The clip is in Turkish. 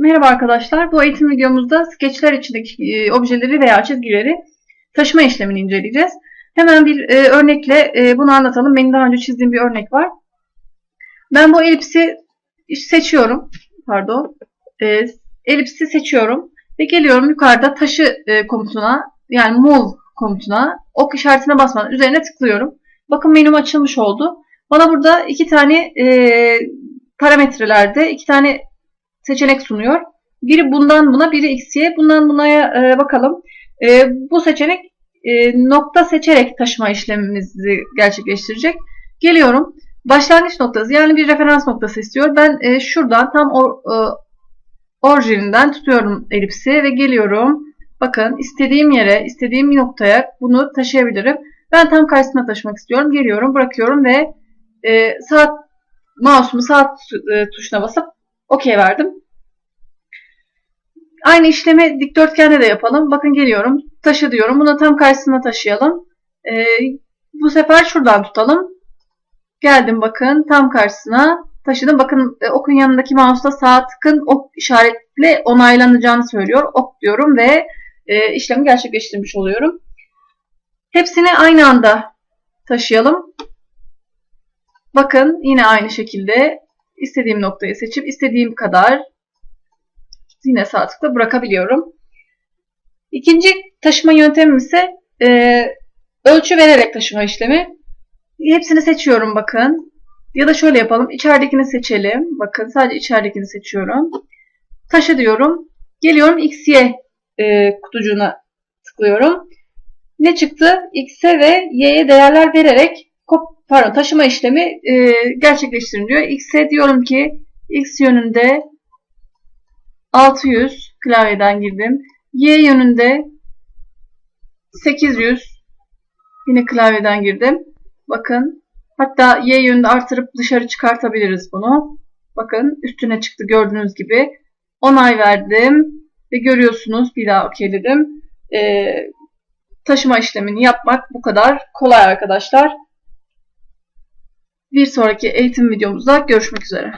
Merhaba arkadaşlar. Bu eğitim videomuzda skeçler içindeki e, objeleri veya çizgileri taşıma işlemini inceleyeceğiz. Hemen bir e, örnekle e, bunu anlatalım. Benim daha önce çizdiğim bir örnek var. Ben bu elipsi seçiyorum. Pardon. E, elipsi seçiyorum. Ve geliyorum yukarıda taşı e, komutuna yani move komutuna ok işaretine basmadan üzerine tıklıyorum. Bakın menüm açılmış oldu. Bana burada iki tane e, parametrelerde iki tane seçenek sunuyor. Biri bundan buna, biri x'ye. Bundan bunaya e, bakalım. E, bu seçenek e, nokta seçerek taşıma işlemimizi gerçekleştirecek. Geliyorum. Başlangıç noktası yani bir referans noktası istiyor. Ben e, şuradan tam or, e, orijinden tutuyorum elipsi ve geliyorum. Bakın istediğim yere, istediğim noktaya bunu taşıyabilirim. Ben tam karşısına taşımak istiyorum. Geliyorum, bırakıyorum ve e, sağ mouse'umu sağ e, tuşuna basıp OK verdim. Aynı işlemi dikdörtgende de yapalım. Bakın geliyorum. Taşı diyorum. Bunu tam karşısına taşıyalım. Ee, bu sefer şuradan tutalım. Geldim bakın tam karşısına taşıdım. Bakın e, okun yanındaki mouse'da sağ tıkın ok işaretle onaylanacağını söylüyor. Ok diyorum ve e, işlemi gerçekleştirmiş oluyorum. Hepsini aynı anda taşıyalım. Bakın yine aynı şekilde istediğim noktayı seçip istediğim kadar yine sağ tıkla bırakabiliyorum. İkinci taşıma yöntemim ise e, ölçü vererek taşıma işlemi. Hepsini seçiyorum bakın. Ya da şöyle yapalım. İçeridekini seçelim. Bakın sadece içeridekini seçiyorum. Taşı diyorum. Geliyorum XY e, kutucuğuna tıklıyorum. Ne çıktı? X'e ve Y'ye değerler vererek pardon taşıma işlemi e, gerçekleştirin diyor. X'e diyorum ki X yönünde 600 klavyeden girdim. Y yönünde 800 yine klavyeden girdim. Bakın hatta Y yönünde artırıp dışarı çıkartabiliriz bunu. Bakın üstüne çıktı gördüğünüz gibi. Onay verdim ve görüyorsunuz bir daha okeyledim. Ee, taşıma işlemini yapmak bu kadar kolay arkadaşlar. Bir sonraki eğitim videomuzda görüşmek üzere.